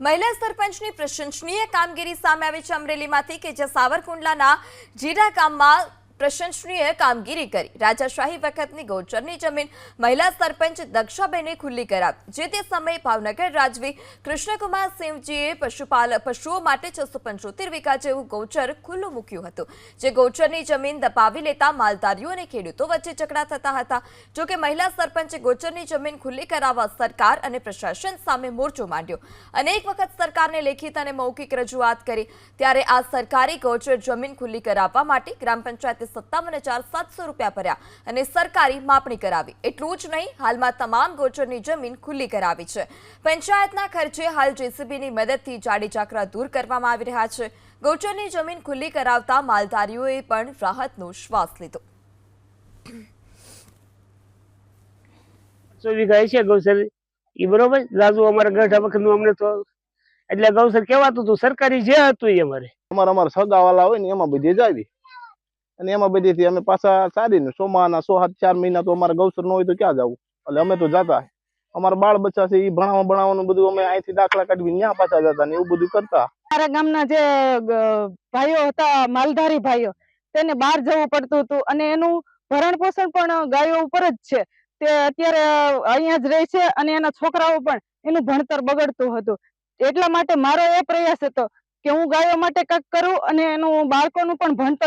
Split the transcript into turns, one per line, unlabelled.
મહિલા સરપંચની પ્રશંસનીય કામગીરી સામે આવી છે અમરેલીમાંથી કે જે સાવરકુંડલાના જીરા ગામમાં પ્રશંસનીય કામગીરી કરી. રાજાશાહી વખતની ગોચરની જમીન મહિલા સરપંચ દક્ષાબેને ખુલ્લી કરાવી. જે તે સમયે ભાવનગર રાજવી કૃષ્ણકુમાર સિંહજીએ પશુપાલ પશુઓ માટે છસો પંચોતેર વીઘા જેવું ગૌચર ખુલ્લું મૂક્યું હતું. જે ગૌચરની જમીન દપાવી લેતા માલધારીઓ અને ખેડૂતો વચ્ચે ઝઘડા થતા હતા. જોકે મહિલા સરપંચે ગૌચરની જમીન ખુલ્લી કરાવવા સરકાર અને પ્રશાસન સામે મોરચો માંડ્યો. અનેક વખત સરકારને લેખિત અને મૌખિક રજૂઆત કરી. ત્યારે આ સરકારી ગૌચર જમીન ખુલ્લી કરાવવા માટે ગ્રામ પંચાયતે સત્તાવન હજાર સાતસો રૂપિયા ભર્યા અને સરકારી માપણી કરાવી. એટલું જ નહીં હાલમાં તમામ ગોચરની જમીન ખુલ્લી કરાવી છે. પંચાયતના ખર્ચે હાલ જેસીબીની મદદથી જાડી ચાકરા દૂર કરવામાં આવી રહ્યા છે. ગૌચરની જમીન ખુલ્લી કરાવતા માલધારીઓએ પણ રાહતનો શ્વાસ લીધો.
સો વીઘા છે ગૌસર ઈ બરોબર? અમારા ગઢા વખતનું અમને તો એટલે ગૌસર કેવાતું હતું સરકારી જે હતું એ અમારે.
અમારા અમારા સગાવાલા હોય ને એમાં બધી જાવી અને એમાં બધીથી અમે પાછા સારી સોમાના સો સાત ચાર મહિના તો અમારે ગૌસર ન હોય તો ક્યાં જવું? એટલે અમે તો જતા. અમારા બાળ બચ્ચા છે એ ભણાવવા ભણાવવાનું બધું અમે અહીંથી દાખલા કાઢવી ત્યાં પાછા જતા ને એવું બધું કરતા.
અમારા ગામના જે ભાઈઓ હતા, માલધારી ભાઈઓ, તેને બહાર જવું પડતું હતું અને એનું ભરણ પોષણ પણ ગાયો ઉપર જ છે. તે અત્યારે અહીંયા જ રહે છે અને એના છોકરાઓ પણ એનું ભણતર બગડતું હતું. એટલા માટે મારો એ પ્રયાસ હતો કે હું ગાયો માટે કંઈક કરું અને એનું બાળકોનું પણ ભણતર